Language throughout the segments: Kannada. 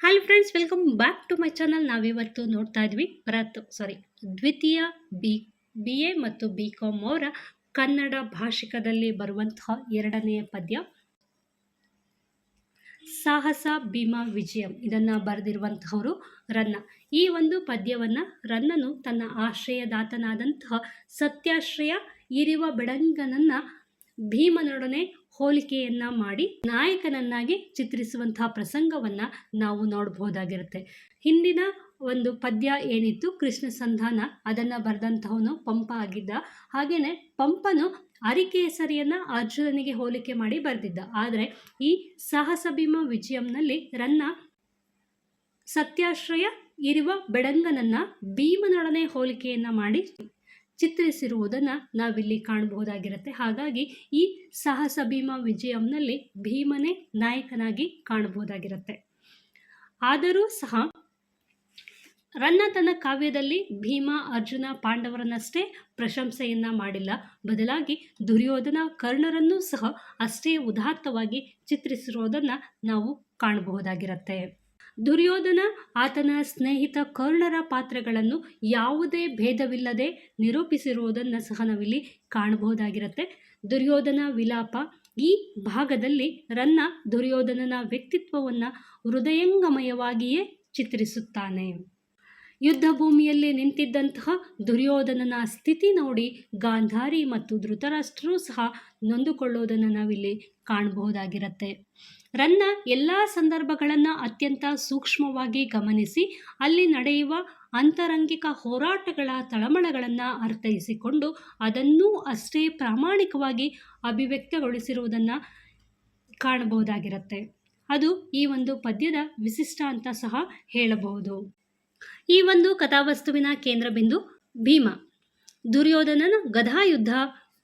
Hi friends welcome back to my channel ನಾವಿವತ್ತು ನೋಡ್ತಾ ಇದ್ವಿ ಪ್ರತ್ ಸಾರಿ ದ್ವಿತೀಯ ಬಿ ಬಿ ಎ ಮತ್ತು ಬಿ ಕಾಮ್ ಅವರ ಕನ್ನಡ ಭಾಷಿಕದಲ್ಲಿ ಬರುವಂತಹ ಎರಡನೆಯ ಪದ್ಯ. ಸಾಹಸ, ಭೀಮಾ, ವಿಜಯಂ, ಇದನ್ನು ಬರೆದಿರುವಂತಹವರು ರನ್ನ. ಈ ಒಂದು ಪದ್ಯವನ್ನು ರನ್ನನು ತನ್ನ ಆಶ್ರಯದಾತನಾದಂತಹ ಸತ್ಯಾಶ್ರಯ ಇರಿವ ಬೆಡಂಗನನ್ನು ಭೀಮನೊಡನೆ ಹೋಲಿಕೆಯನ್ನ ಮಾಡಿ ನಾಯಕನನ್ನಾಗಿ ಚಿತ್ರಿಸುವಂತಹ ಪ್ರಸಂಗವನ್ನ ನಾವು ನೋಡಬಹುದಾಗಿರುತ್ತೆ. ಹಿಂದಿನ ಒಂದು ಪದ್ಯ ಏನಿತ್ತು? ಕೃಷ್ಣ ಸಂಧಾನ. ಅದನ್ನ ಬರೆದಂತಹವನು ಪಂಪ ಆಗಿದ್ದ. ಹಾಗೇನೆ ಪಂಪನು ಅರಿಕೇಸರಿಯನ್ನ ಅರ್ಜುನನಿಗೆ ಹೋಲಿಕೆ ಮಾಡಿ ಬರೆದಿದ್ದ. ಆದರೆ ಈ ಸಾಹಸ ಭೀಮ ವಿಜಯಂನಲ್ಲಿ ರನ್ನ ಸತ್ಯಾಶ್ರಯ ಇರುವ ಬೆಡಂಗನನ್ನ ಭೀಮನೊಡನೆ ಹೋಲಿಕೆಯನ್ನ ಮಾಡಿ ಚಿತ್ರಿಸಿರುವುದನ್ನು ನಾವಿಲ್ಲಿ ಕಾಣಬಹುದಾಗಿರುತ್ತೆ. ಹಾಗಾಗಿ ಈ ಸಾಹಸ ಭೀಮ ವಿಜಯಂನಲ್ಲಿ ಭೀಮನೇ ನಾಯಕನಾಗಿ ಕಾಣಬಹುದಾಗಿರುತ್ತೆ. ಆದರೂ ಸಹ ರನ್ನ ತನ್ನ ಕಾವ್ಯದಲ್ಲಿ ಭೀಮ, ಅರ್ಜುನ, ಪಾಂಡವರನ್ನಷ್ಟೇ ಪ್ರಶಂಸೆಯನ್ನ ಮಾಡಿಲ್ಲ. ಬದಲಾಗಿ ದುರ್ಯೋಧನ, ಕರ್ಣರನ್ನೂ ಸಹ ಅಷ್ಟೇ ಉದಾತ್ತವಾಗಿ ಚಿತ್ರಿಸಿರುವುದನ್ನು ನಾವು ಕಾಣಬಹುದಾಗಿರುತ್ತೆ. ದುರ್ಯೋಧನ ಆತನ ಸ್ನೇಹಿತ ಕರ್ಣರ ಪಾತ್ರಗಳನ್ನು ಯಾವುದೇ ಭೇದವಿಲ್ಲದೆ ನಿರೂಪಿಸಿರುವುದನ್ನು ಸಹ ನಾವಿಲ್ಲಿ ಕಾಣಬಹುದಾಗಿರುತ್ತೆ. ದುರ್ಯೋಧನ ವಿಲಾಪ ಈ ಭಾಗದಲ್ಲಿ ರನ್ನ ದುರ್ಯೋಧನನ ವ್ಯಕ್ತಿತ್ವವನ್ನು ಹೃದಯಂಗಮಯವಾಗಿಯೇ ಚಿತ್ರಿಸುತ್ತಾನೆ. ಯುದ್ಧ ಭೂಮಿಯಲ್ಲಿ ನಿಂತಿದ್ದಂತಹ ದುರ್ಯೋಧನನ ಸ್ಥಿತಿ ನೋಡಿ ಗಾಂಧಾರಿ ಮತ್ತು ಧೃತರಾಷ್ಟ್ರರು ಸಹ ನೊಂದುಕೊಳ್ಳೋದನ್ನು ನಾವಿಲ್ಲಿ ಕಾಣಬಹುದಾಗಿರುತ್ತೆ. ರನ್ನ ಎಲ್ಲ ಸಂದರ್ಭಗಳನ್ನು ಅತ್ಯಂತ ಸೂಕ್ಷ್ಮವಾಗಿ ಗಮನಿಸಿ, ಅಲ್ಲಿ ನಡೆಯುವ ಅಂತರಂಗಿಕ ಹೋರಾಟಗಳ ತಳಮಳಗಳನ್ನು ಅರ್ಥೈಸಿಕೊಂಡು ಅದನ್ನೂ ಅಷ್ಟೇ ಪ್ರಾಮಾಣಿಕವಾಗಿ ಅಭಿವ್ಯಕ್ತಗೊಳಿಸಿರುವುದನ್ನು ಕಾಣಬಹುದಾಗಿರುತ್ತೆ. ಅದು ಈ ಒಂದು ಪದ್ಯದ ವಿಶಿಷ್ಟ ಅಂತ ಸಹ ಹೇಳಬಹುದು. ಈ ಒಂದು ಕಥಾವಸ್ತುವಿನ ಕೇಂದ್ರ ಬಿಂದು ಭೀಮ. ದುರ್ಯೋಧನನ ಗದಾಯುದ್ಧ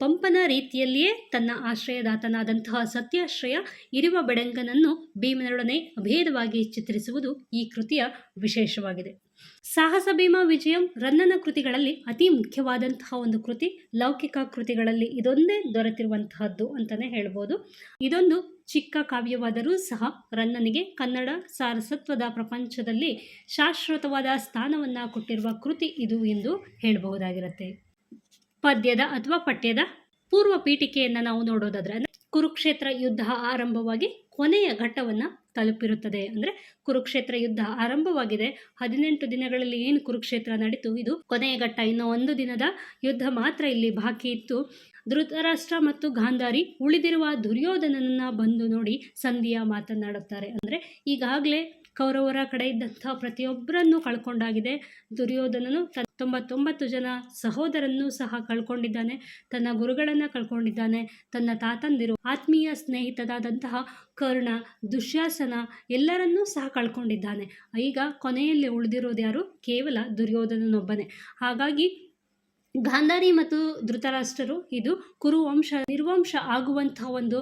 ಪಂಪನ ರೀತಿಯಲ್ಲಿಯೇ ತನ್ನ ಆಶ್ರಯದಾತನಾದಂತಹ ಸತ್ಯಾಶ್ರಯ ಇರುವ ಬೆಡಂಗನನ್ನು ಭೀಮನೊಡನೆ ಅಭೇದವಾಗಿ ಚಿತ್ರಿಸುವುದು ಈ ಕೃತಿಯ ವಿಶೇಷವಾಗಿದೆ. ಸಾಹಸ ಭೀಮ ವಿಜಯಂ ರನ್ನನ ಕೃತಿಗಳಲ್ಲಿ ಅತಿ ಮುಖ್ಯವಾದಂತಹ ಒಂದು ಕೃತಿ. ಲೌಕಿಕ ಕೃತಿಗಳಲ್ಲಿ ಇದೊಂದೇ ದೊರೆತಿರುವಂತಹದ್ದು ಅಂತಲೇ ಹೇಳ್ಬೋದು. ಇದೊಂದು ಚಿಕ್ಕ ಕಾವ್ಯವಾದರೂ ಸಹ ರನ್ನನಿಗೆ ಕನ್ನಡ ಸಾರಸತ್ವದ ಪ್ರಪಂಚದಲ್ಲಿ ಶಾಶ್ವತವಾದ ಸ್ಥಾನವನ್ನು ಕೊಟ್ಟಿರುವ ಕೃತಿ ಇದು ಎಂದು ಹೇಳಬಹುದಾಗಿರುತ್ತೆ. ಪದ್ಯದ ಅಥವಾ ಪಠ್ಯದ ಪೂರ್ವ ಪೀಠಿಕೆಯನ್ನು ನಾವು ನೋಡೋದಾದ್ರೆ ಕುರುಕ್ಷೇತ್ರ ಯುದ್ಧ ಆರಂಭವಾಗಿ ಕೊನೆಯ ಘಟ್ಟವನ್ನು ತಲುಪಿರುತ್ತದೆ. ಅಂದರೆ ಕುರುಕ್ಷೇತ್ರ ಯುದ್ಧ ಆರಂಭವಾಗಿದೆ. ಹದಿನೆಂಟು ದಿನಗಳಲ್ಲಿ ಏನು ಕುರುಕ್ಷೇತ್ರ ನಡೀತು? ಇದು ಕೊನೆಯ ಘಟ್ಟ. ಇನ್ನು ಒಂದು ದಿನದ ಯುದ್ಧ ಮಾತ್ರ ಇಲ್ಲಿ ಬಾಕಿ ಇತ್ತು. ಧೃತರಾಷ್ಟ್ರ ಮತ್ತು ಗಾಂಧಾರಿ ಉಳಿದಿರುವ ದುರ್ಯೋಧನನನ್ನ ಬಂದು ನೋಡಿ ಸಂಧಿಯ ಮಾತನಾಡುತ್ತಾರೆ. ಅಂದರೆ ಈಗಾಗಲೇ ಕೌರವರ ಕಡೆ ಇದ್ದಂಥ ಪ್ರತಿಯೊಬ್ಬರನ್ನು ಕಳ್ಕೊಂಡಾಗಿದೆ. ದುರ್ಯೋಧನನು ತನ್ನ ತೊಂಬತ್ತೊಂಬತ್ತು ಜನ ಸಹೋದರನ್ನೂ ಸಹ ಕಳ್ಕೊಂಡಿದ್ದಾನೆ. ತನ್ನ ಗುರುಗಳನ್ನು ಕಳ್ಕೊಂಡಿದ್ದಾನೆ. ತನ್ನ ತಾತಂದಿರು, ಆತ್ಮೀಯ ಸ್ನೇಹಿತದಾದಂತಹ ಕರ್ಣ, ದುಶ್ಯಾಸನ ಎಲ್ಲರನ್ನೂ ಸಹ ಕಳ್ಕೊಂಡಿದ್ದಾನೆ. ಈಗ ಕೊನೆಯಲ್ಲಿ ಉಳಿದಿರೋದು ಯಾರು? ಕೇವಲ ದುರ್ಯೋಧನನೊಬ್ಬನೇ. ಹಾಗಾಗಿ ಗಾಂಧಾರಿ ಮತ್ತು ಧೃತರಾಷ್ಟ್ರರು ಇದು ಕುರುವಂಶ, ನಿರ್ವಂಶ ಆಗುವಂತಹ ಒಂದು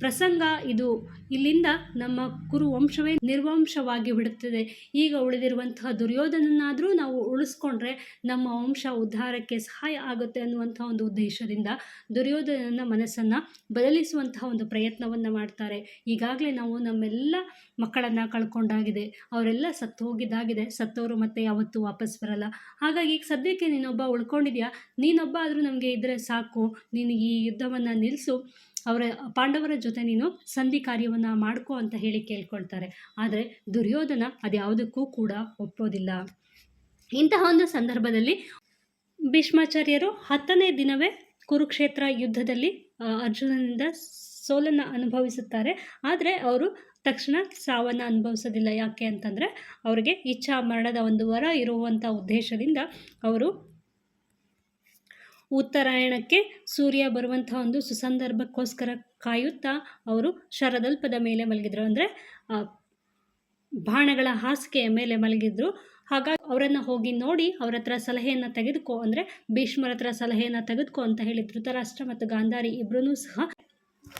ಪ್ರಸಂಗ ಇದು. ಇಲ್ಲಿಂದ ನಮ್ಮ ಕುರು ವಂಶವೇ ನಿರ್ವಂಶವಾಗಿ ಬಿಡುತ್ತದೆ. ಈಗ ಉಳಿದಿರುವಂತಹ ದುರ್ಯೋಧನನ್ನಾದರೂ ನಾವು ಉಳಿಸ್ಕೊಂಡ್ರೆ ನಮ್ಮ ವಂಶ ಉದ್ಧಾರಕ್ಕೆ ಸಹಾಯ ಆಗುತ್ತೆ ಅನ್ನುವಂಥ ಒಂದು ಉದ್ದೇಶದಿಂದ ದುರ್ಯೋಧನನ ಮನಸ್ಸನ್ನು ಬದಲಿಸುವಂತಹ ಒಂದು ಪ್ರಯತ್ನವನ್ನು ಮಾಡ್ತಾರೆ. ಈಗಾಗಲೇ ನಾವು ನಮ್ಮೆಲ್ಲ ಮಕ್ಕಳನ್ನು ಕಳ್ಕೊಂಡಾಗಿದೆ. ಅವರೆಲ್ಲ ಸತ್ತು ಹೋಗಿದ್ದಾಗಿದೆ ಸತ್ತವರು ಮತ್ತೆ ಯಾವತ್ತೂ ವಾಪಸ್ ಬರಲ್ಲ. ಹಾಗಾಗಿ ಈಗ ಸದ್ಯಕ್ಕೆ ನೀನೊಬ್ಬ ಉಳ್ಕೊಂಡಿದ್ಯಾ? ನೀನೊಬ್ಬ ಆದರೂ ನಮಗೆ ಇದ್ದರೆ ಸಾಕು. ನೀನು ಈ ಯುದ್ಧವನ್ನು ನಿಲ್ಲಿಸು ಅವರ ಪಾಂಡವರ ಜೊತೆ ನೀನು ಸಂಧಿ ಕಾರ್ಯವನ್ನು ಮಾಡ್ಕೋ ಅಂತ ಹೇಳಿ ಕೇಳ್ಕೊಳ್ತಾರೆ. ಆದರೆ ದುರ್ಯೋಧನ ಅದ್ಯಾವುದಕ್ಕೂ ಕೂಡ ಒಪ್ಪೋದಿಲ್ಲ. ಇಂತಹ ಒಂದು ಸಂದರ್ಭದಲ್ಲಿ ಭೀಷ್ಮಾಚಾರ್ಯರು ಹತ್ತನೇ ದಿನವೇ ಕುರುಕ್ಷೇತ್ರ ಯುದ್ಧದಲ್ಲಿ ಅರ್ಜುನನಿಂದ ಸೋಲನ್ನು ಅನುಭವಿಸುತ್ತಾರೆ. ಆದರೆ ಅವರು ತಕ್ಷಣ ಸಾವನ್ನು ಅನುಭವಿಸೋದಿಲ್ಲ. ಯಾಕೆ ಅಂತಂದರೆ ಅವರಿಗೆ ಇಚ್ಛಾ ಮರಣದ ಒಂದು ವರ ಇರುವಂಥ ಉದ್ದೇಶದಿಂದ ಅವರು ಉತ್ತರಾಯಣಕ್ಕೆ ಸೂರ್ಯ ಬರುವಂಥ ಒಂದು ಸುಸಂದರ್ಭಕ್ಕೋಸ್ಕರ ಕಾಯುತ್ತಾ ಅವರು ಶರದಲ್ಪದ ಮೇಲೆ ಮಲಗಿದ್ರು. ಅಂದರೆ ಬಾಣಗಳ ಹಾಸಿಗೆಯ ಮೇಲೆ ಮಲಗಿದ್ರು. ಹಾಗಾಗಿ ಅವರನ್ನು ಹೋಗಿ ನೋಡಿ ಅವ್ರ ಹತ್ರ ಸಲಹೆಯನ್ನು ತೆಗೆದುಕೋ, ಅಂದರೆ ಭೀಷ್ಮರ ಹತ್ರ ಸಲಹೆಯನ್ನು ತೆಗೆದುಕೋ ಅಂತ ಹೇಳಿ ಧೃತರಾಷ್ಟ್ರ ಮತ್ತು ಗಾಂಧಾರಿ ಇಬ್ಬರೂ ಸಹ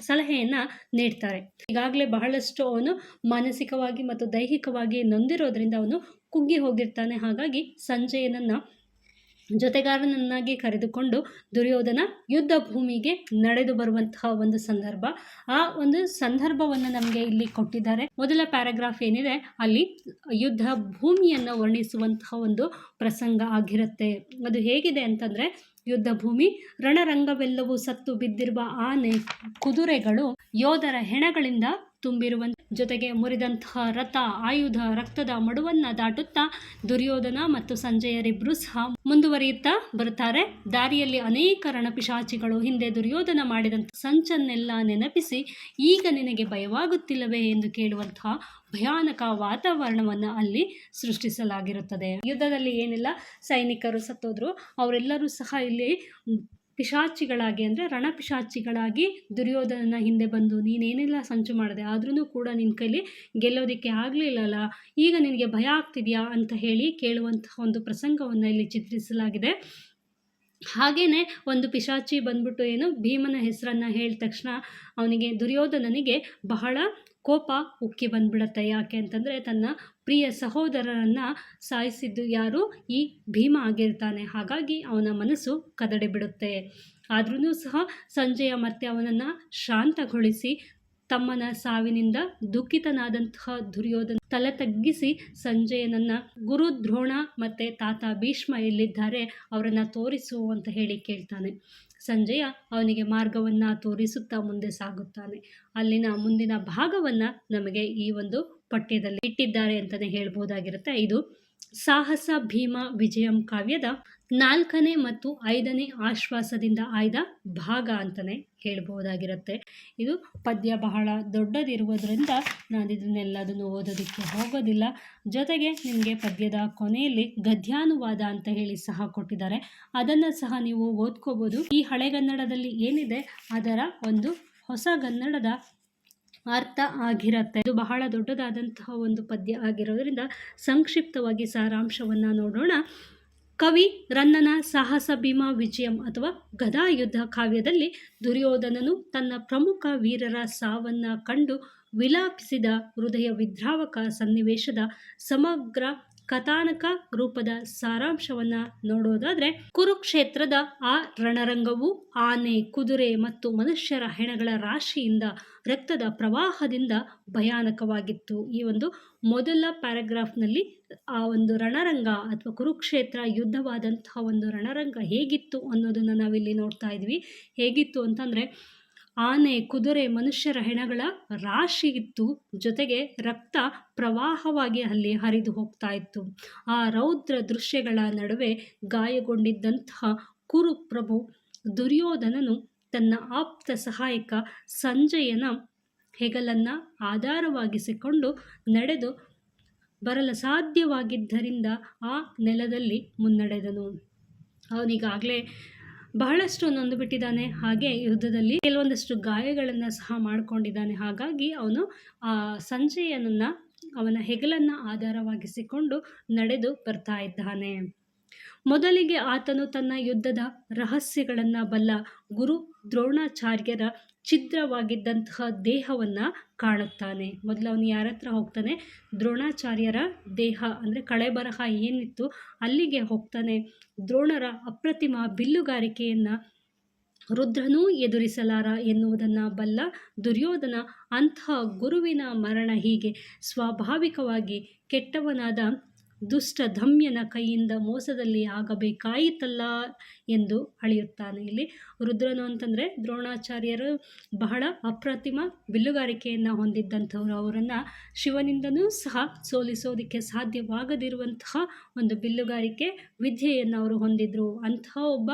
ಸಲಹೆಯನ್ನು ನೀಡ್ತಾರೆ. ಈಗಾಗಲೇ ಬಹಳಷ್ಟು ಅವನು ಮಾನಸಿಕವಾಗಿ ಮತ್ತು ದೈಹಿಕವಾಗಿ ನೊಂದಿರೋದ್ರಿಂದ ಅವನು ಕುಗ್ಗಿ ಹೋಗಿರ್ತಾನೆ. ಹಾಗಾಗಿ ಸಂಜಯನನ್ನು ಜೊತೆಗಾರನನ್ನಾಗಿ ಕರೆದುಕೊಂಡು ದುರ್ಯೋಧನ ಯುದ್ಧ ಭೂಮಿಗೆ ನಡೆದು ಬರುವಂತಹ ಒಂದು ಸಂದರ್ಭ. ಆ ಒಂದು ಸಂದರ್ಭವನ್ನು ನಮಗೆ ಇಲ್ಲಿ ಕೊಟ್ಟಿದ್ದಾರೆ. ಮೊದಲ ಪ್ಯಾರಾಗ್ರಾಫ್ ಏನಿದೆ, ಅಲ್ಲಿ ಯುದ್ಧ ಭೂಮಿಯನ್ನು ವರ್ಣಿಸುವಂತಹ ಒಂದು ಪ್ರಸಂಗ ಆಗಿರುತ್ತೆ. ಅದು ಹೇಗಿದೆ ಅಂತಂದರೆ, ಯುದ್ಧ ಭೂಮಿ, ರಣರಂಗವೆಲ್ಲವೂ ಸತ್ತು ಬಿದ್ದಿರುವ ಆನೆ ಕುದುರೆಗಳು ಯೋಧರ ಹೆಣಗಳಿಂದ ತುಂಬಿರುವಂತ ಜೊತೆಗೆ ಮುರಿದಂತಹ ರಥ, ಆಯುಧ ರಕ್ತದ ಮಡುವನ್ನ ದಾಟುತ್ತಾ ದುರ್ಯೋಧನ ಮತ್ತು ಸಂಜಯರಿಬ್ಬರು ಸಹ ಮುಂದುವರಿಯುತ್ತಾ ಬರುತ್ತಾರೆ. ದಾರಿಯಲ್ಲಿ ಅನೇಕ ರಣಪಿಶಾಚಿಗಳು ಹಿಂದೆ ದುರ್ಯೋಧನ ಮಾಡಿದಂಥ ಸಂಚನ್ನೆಲ್ಲ ನೆನಪಿಸಿ, ಈಗ ನಿನಗೆ ಭಯವಾಗುತ್ತಿಲ್ಲವೇ ಎಂದು ಕೇಳುವಂತಹ ಭಯಾನಕ ವಾತಾವರಣವನ್ನು ಅಲ್ಲಿ ಸೃಷ್ಟಿಸಲಾಗಿರುತ್ತದೆ. ಯುದ್ಧದಲ್ಲಿ ಏನೆಲ್ಲ, ಸೈನಿಕರು ಸತ್ತೋದ್ರು, ಅವರೆಲ್ಲರೂ ಸಹ ಇಲ್ಲಿ ಪಿಶಾಚಿಗಳಾಗಿ ಅಂದರೆ ರಣಪಿಶಾಚಿಗಳಾಗಿ ದುರ್ಯೋಧನನ ಹಿಂದೆ ಬಂದು ನೀನೇನೆಲ್ಲ ಸಂಚು ಮಾಡಿದೆ ಆದ್ರೂ ಕೂಡ ನಿನ್ನ ಕೈಲಿ ಗೆಲ್ಲೋದಕ್ಕೆ ಆಗಲಿಲ್ಲಲ್ಲ ಈಗ ನಿನಗೆ ಭಯ ಆಗ್ತಿದೆಯಾ ಅಂತ ಹೇಳಿ ಕೇಳುವಂತಹ ಒಂದು ಪ್ರಸಂಗವನ್ನು ಇಲ್ಲಿ ಚಿತ್ರಿಸಲಾಗಿದೆ. ಹಾಗೆಯೇ ಒಂದು ಪಿಶಾಚಿ ಬಂದ್ಬಿಟ್ಟು ಏನು ಭೀಮನ ಹೆಸರನ್ನು ಹೇಳಿದ ತಕ್ಷಣ ಅವನಿಗೆ ದುರ್ಯೋಧನನಿಗೆ ಬಹಳ ಕೋಪ ಉಕ್ಕಿ ಬಂದ್ಬಿಡತ್ತೆ ಯಾಕೆ ಅಂತಂದರೆ ತನ್ನ ಪ್ರಿಯ ಸಹೋದರರನ್ನು ಸಾಯಿಸಿದ್ದು ಯಾರು? ಈ ಭೀಮ ಆಗಿರ್ತಾನೆ. ಹಾಗಾಗಿ ಅವನ ಮನಸ್ಸು ಕದಡೆ ಬಿಡುತ್ತೆ. ಆದ್ರೂ ಸಹ ಸಂಜಯ ಮತ್ತೆ ಅವನನ್ನು ಶಾಂತಗೊಳಿಸಿ ತಮ್ಮನ ಸಾವಿನಿಂದ ದುಃಖಿತನಾದಂತಹ ದುರ್ಯೋಧನ ತಲೆ ತಗ್ಗಿಸಿ ಸಂಜಯನನ್ನ ಗುರು ದ್ರೋಣ ಮತ್ತೆ ತಾತ ಭೀಷ್ಮ ಎಲ್ಲಿದ್ದಾರೆ? ಅವರನ್ನು ತೋರಿಸು ಅಂತ ಹೇಳಿ ಕೇಳ್ತಾನೆ. ಸಂಜಯ ಅವನಿಗೆ ಮಾರ್ಗವನ್ನು ತೋರಿಸುತ್ತಾ ಮುಂದೆ ಸಾಗುತ್ತಾನೆ. ಅಲ್ಲಿನ ಮುಂದಿನ ಭಾಗವನ್ನು ನಮಗೆ ಈ ಒಂದು ಪಠ್ಯದಲ್ಲಿ ಇಟ್ಟಿದ್ದಾರೆ ಅಂತಲೇ ಹೇಳ್ಬೋದಾಗಿರುತ್ತೆ. ಇದು ಸಾಹಸ ಭೀಮ ವಿಜಯಂ ಕಾವ್ಯದ ನಾಲ್ಕನೇ ಮತ್ತು ಐದನೇ ಆಶ್ವಾಸದಿಂದ ಆಯ್ದ ಭಾಗ ಅಂತಲೇ ಹೇಳ್ಬೋದಾಗಿರುತ್ತೆ. ಇದು ಪದ್ಯ ಬಹಳ ದೊಡ್ಡದಿರುವುದರಿಂದ ನಾನು ಇದನ್ನೆಲ್ಲದನ್ನು ಓದೋದಕ್ಕೆ ಹೋಗೋದಿಲ್ಲ. ಜೊತೆಗೆ ನಿಮಗೆ ಪದ್ಯದ ಕೊನೆಯಲ್ಲಿ ಗದ್ಯಾನುವಾದ ಅಂತ ಹೇಳಿ ಸಹ ಕೊಟ್ಟಿದ್ದಾರೆ. ಅದನ್ನು ಸಹ ನೀವು ಓದ್ಕೋಬೋದು. ಈ ಹಳೆಗನ್ನಡದಲ್ಲಿ ಏನಿದೆ? ಅದರ ಒಂದು ಹೊಸ ಗನ್ನಡದ ಅರ್ಥ ಆಗಿರುತ್ತೆ. ಇದು ಬಹಳ ದೊಡ್ಡದಾದಂತಹ ಒಂದು ಪದ್ಯ ಆಗಿರೋದರಿಂದ ಸಂಕ್ಷಿಪ್ತವಾಗಿ ಸಾರಾಂಶವನ್ನು ನೋಡೋಣ. ಕವಿ ರನ್ನನ ಸಾಹಸ ಭೀಮಾ ವಿಜಯಂ ಅಥವಾ ಗದಾ ಯುದ್ಧ ಕಾವ್ಯದಲ್ಲಿ ದುರ್ಯೋಧನನು ತನ್ನ ಪ್ರಮುಖ ವೀರರ ಸಾವನ್ನ ಕಂಡು ವಿಲಾಪಿಸಿದ ಹೃದಯ ವಿದ್ರಾವಕ ಸನ್ನಿವೇಶದ ಸಮಗ್ರ ಕಥಾನಕ ರೂಪದ ಸಾರಾಂಶವನ್ನ ನೋಡೋದಾದರೆ ಕುರುಕ್ಷೇತ್ರದ ಆ ರಣರಂಗವು ಆನೆ, ಕುದುರೆ ಮತ್ತು ಮನುಷ್ಯರ ಹೆಣಗಳ ರಾಶಿಯಿಂದ ರಕ್ತದ ಪ್ರವಾಹದಿಂದ ಭಯಾನಕವಾಗಿತ್ತು. ಈ ಒಂದು ಮೊದಲ ಪ್ಯಾರಾಗ್ರಾಫ್ನಲ್ಲಿ ಆ ಒಂದು ರಣರಂಗ ಅಥವಾ ಕುರುಕ್ಷೇತ್ರ ಯುದ್ಧವಾದಂತಹ ಒಂದು ರಣರಂಗ ಹೇಗಿತ್ತು ಅನ್ನೋದನ್ನು ನಾವಿಲ್ಲಿ ನೋಡ್ತಾ ಇದ್ವಿ. ಹೇಗಿತ್ತು ಅಂತಂದರೆ ಆನೆ, ಕುದುರೆ, ಮನುಷ್ಯರ ಹೆಣಗಳ ರಾಶಿ ಇತ್ತು ಜೊತೆಗೆ ರಕ್ತ ಪ್ರವಾಹವಾಗಿ ಅಲ್ಲಿ ಹರಿದು ಹೋಗ್ತಾ ಇತ್ತು. ಆ ರೌದ್ರ ದೃಶ್ಯಗಳ ನಡುವೆ ಗಾಯಗೊಂಡಿದ್ದಂತಹ ಕುರುಪ್ರಭು ದುರ್ಯೋಧನನು ತನ್ನ ಆಪ್ತ ಸಹಾಯಕ ಸಂಜಯನ ಹೆಗಲನ್ನು ಆಧಾರವಾಗಿಸಿಕೊಂಡು ನಡೆದು ಬರಲು ಸಾಧ್ಯವಾಗಿದ್ದರಿಂದ ಆ ನೆಲದಲ್ಲಿ ಮುನ್ನಡೆದನು. ಅವನಿಗಾಗಲೇ ಬಹಳಷ್ಟು ನೊಂದು ಬಿಟ್ಟಿದ್ದಾನೆ. ಹಾಗೆ ಯುದ್ಧದಲ್ಲಿ ಕೆಲವೊಂದಷ್ಟು ಗಾಯಗಳನ್ನು ಸಹ ಮಾಡಿಕೊಂಡಿದ್ದಾನೆ. ಹಾಗಾಗಿ ಅವನು ಆ ಸಂಜಯನನ್ನು ಅವನ ಹೆಗಲನ್ನು ಆಧಾರವಾಗಿಸಿಕೊಂಡು ನಡೆದು ಬರ್ತಾ ಇದ್ದಾನೆ. ಮೊದಲಿಗೆ ಆತನು ತನ್ನ ಯುದ್ಧದ ರಹಸ್ಯಗಳನ್ನು ಬಲ್ಲ ಗುರು ದ್ರೋಣಾಚಾರ್ಯರ ಛಿದ್ರವಾಗಿದ್ದಂತಹ ದೇಹವನ್ನು ಕಾಣುತ್ತಾನೆ. ಮೊದಲು ಅವನು ಯಾರ ಹತ್ರ ಹೋಗ್ತಾನೆ? ದ್ರೋಣಾಚಾರ್ಯರ ದೇಹ, ಅಂದರೆ ಕಳೆಬರಹ ಏನಿತ್ತು ಅಲ್ಲಿಗೆ ಹೋಗ್ತಾನೆ. ದ್ರೋಣರ ಅಪ್ರತಿಮ ಬಿಲ್ಲುಗಾರಿಕೆಯನ್ನು ರುದ್ರನೂ ಎದುರಿಸಲಾರ ಎನ್ನುವುದನ್ನು ಬಲ್ಲ ದುರ್ಯೋಧನ ಅಂತಹ ಗುರುವಿನ ಮರಣ ಹೀಗೆ ಸ್ವಾಭಾವಿಕವಾಗಿ ಕೆಟ್ಟವನಾದ ದುಷ್ಟ ಧಮ್ಯನ ಕೈಯಿಂದ ಮೋಸದಲ್ಲಿ ಆಗಬೇಕಾಯಿತಲ್ಲ ಎಂದು ಅಳೆಯುತ್ತಾನೆ. ಇಲ್ಲಿ ರುದ್ರನು ಅಂತಂದರೆ ದ್ರೋಣಾಚಾರ್ಯರು ಬಹಳ ಅಪ್ರತಿಮ ಬಿಲ್ಲುಗಾರಿಕೆಯನ್ನು ಹೊಂದಿದ್ದಂಥವ್ರು. ಅವರನ್ನು ಶಿವನಿಂದನೂ ಸಹ ಸೋಲಿಸೋದಕ್ಕೆ ಸಾಧ್ಯವಾಗದಿರುವಂತಹ ಒಂದು ಬಿಲ್ಲುಗಾರಿಕೆ ವಿದ್ಯೆಯನ್ನು ಅವರು ಹೊಂದಿದ್ರು. ಅಂತಹ ಒಬ್ಬ